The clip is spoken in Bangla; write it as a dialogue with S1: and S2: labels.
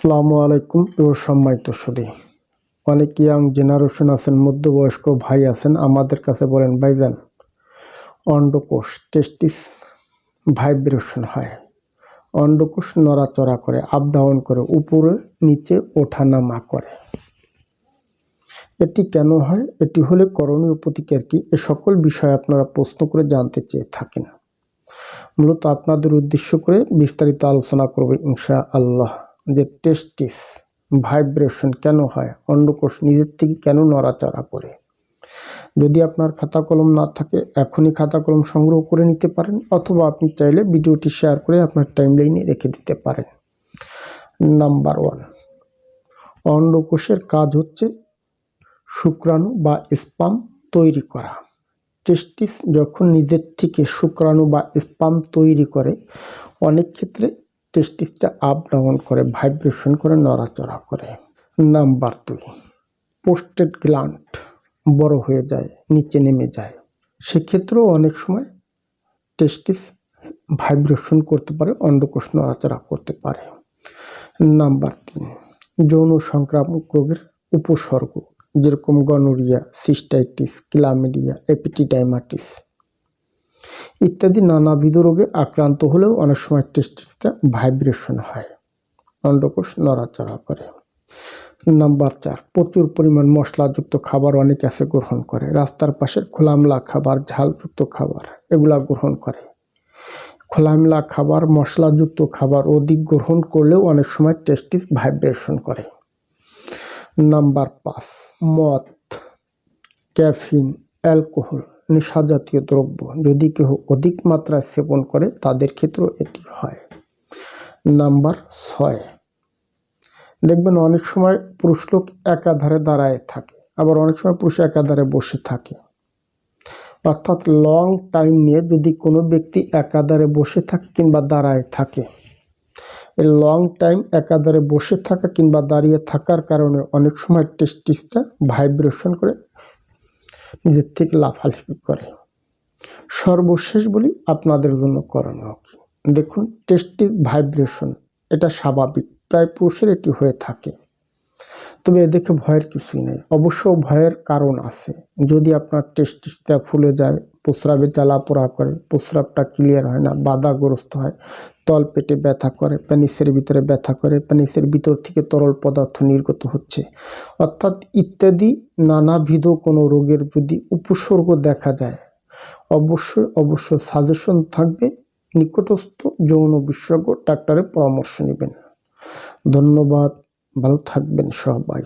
S1: আসসালামু আলাইকুম প্রিয় সম্মানিত সুদী অনেক ইয়াং জেনারেশন আছেন, মধ্যবয়স্ক ভাই আছেন, আমাদের কাছে বলেন, ভাইজান, অন্ডকোষ টেস্টিস ভাইব্রেশন হয়। অন্ডকোষ নড়াচড়া করে আপ ডাউন করে, উপরে, নিচে ওঠানামা করে। এটি কেন হয়? এটি হলে করণীয় প্রতিকার কি? এ সকল বিষয়ে আপনারা প্রশ্ন করে জানতে চেয়ে থাকেন। মূলত আপনাদের উদ্দেশ্য করে বিস্তারিত আলোচনা করবে ইনশা আল্লাহ যে টেস্টিস ভাইব্রেশন কেন হয়, অন্ডকোষ নিজের থেকে কেন নড়াচড়া করে? যদি আপনার খাতা কলম না থাকে, এখনই খাতা কলম সংগ্রহ করে নিতে পারেন, অথবা আপনি চাইলে ভিডিওটি শেয়ার করে আপনার টাইমলাইনে রেখে দিতে পারেন। নাম্বার ওয়ান অন্ডকোষের কাজ হচ্ছে শুক্রাণু বা স্পাম তৈরি করা। টেস্টিস যখন নিজের থেকে শুক্রাণু বা স্পাম তৈরি করে, অনেক ক্ষেত্রে টেস্টিসটা আপ ডাউন করে ভাইব্রেশন করে, নড়াচড়া করে। নাম্বার দুই পোস্টেড গ্লান্ট বড় হয়ে যায়, নিচে নেমে যায়। সেক্ষেত্রেও অনেক সময় টেস্টিস ভাইব্রেশন করতে পারে, অন্ডকোষ নড়াচড়া করতে পারে। নাম্বার তিন যৌন সংক্রামক রোগের উপসর্গ, যেরকম গনোরিয়া সিস্টাইটিস ক্লামিডিয়া এপিটিডাইমাটিস ইত্যাদি নানাবিধ রোগে আক্রান্ত হলেও অনেক সময় টেস্টিসটা ভাইব্রেশন হয়। অন্ডকোষ নড়াচড়া করে। নাম্বার চার, প্রচুর পরিমাণ মশলাযুক্ত খাবার অনেক আছে গ্রহণ করে। রাস্তার পাশের খোলামলা খাবার, ঝালযুক্ত খাবার, এগুলা গ্রহণ করে। খোলামেলা খাবার, মশলাযুক্ত খাবার অধিক গ্রহণ করলেও অনেক সময় টেস্টিস ভাইব্রেশন করে। নাম্বার পাঁচ, মদ, ক্যাফিন, অ্যালকোহল। নেশা জাতীয় দ্রব্য। যদি কেউ অধিক মাত্রায় সেবন করে, তাদের ক্ষেত্রেও এটি হয়। নাম্বার ছয়। দেখবেন অনেক সময় পুরুষ লোক একাধারে দাঁড়ায় থাকে, আবার অনেক সময় পুরুষ একাধারে বসে থাকে। অর্থাৎ লং টাইম নিয়ে যদি কোনো ব্যক্তি একাধারে বসে থাকে কিংবা দাঁড়ায় থাকে, এই লং টাইম একাধারে বসে থাকা কিংবা দাঁড়িয়ে থাকার কারণে অনেক সময় টেস্টিসটা ভাইব্রেশন করে নিজের থেকে লাফালাফি করে। সর্বশেষ বলি, আপনাদের জন্য করণীয় কি? দেখুন টেস্টিস ভাইব্রেশন এটা স্বাভাবিক। প্রায় পুরুষের এটি হয়ে থাকে। তবে এ দেখে ভয়ের কিছুই নেই। অবশ্য ভয়ের কারণ আছে। যদি আপনার টেস্টিসটা ফুলে যায়, প্রস্রাবে জ্বালা পোড়া করে, প্রস্রাবটা ক্লিয়ার হয় না, বাধাগ্রস্ত হয়, তল পেটে ব্যথা করে প্যানিসের ভিতরে ব্যথা করে প্যানিসের ভিতর থেকে তরল পদার্থ নির্গত হচ্ছে। অর্থাৎ ইত্যাদি নানাবিধ কোনো রোগের যদি উপসর্গ দেখা যায়, অবশ্যই অবশ্য সাজেশন থাকবে। নিকটস্থ যৌন বিশেষজ্ঞ ডাক্তারের পরামর্শ নেবেন। ধন্যবাদ। ভালো থাকবেন সবাই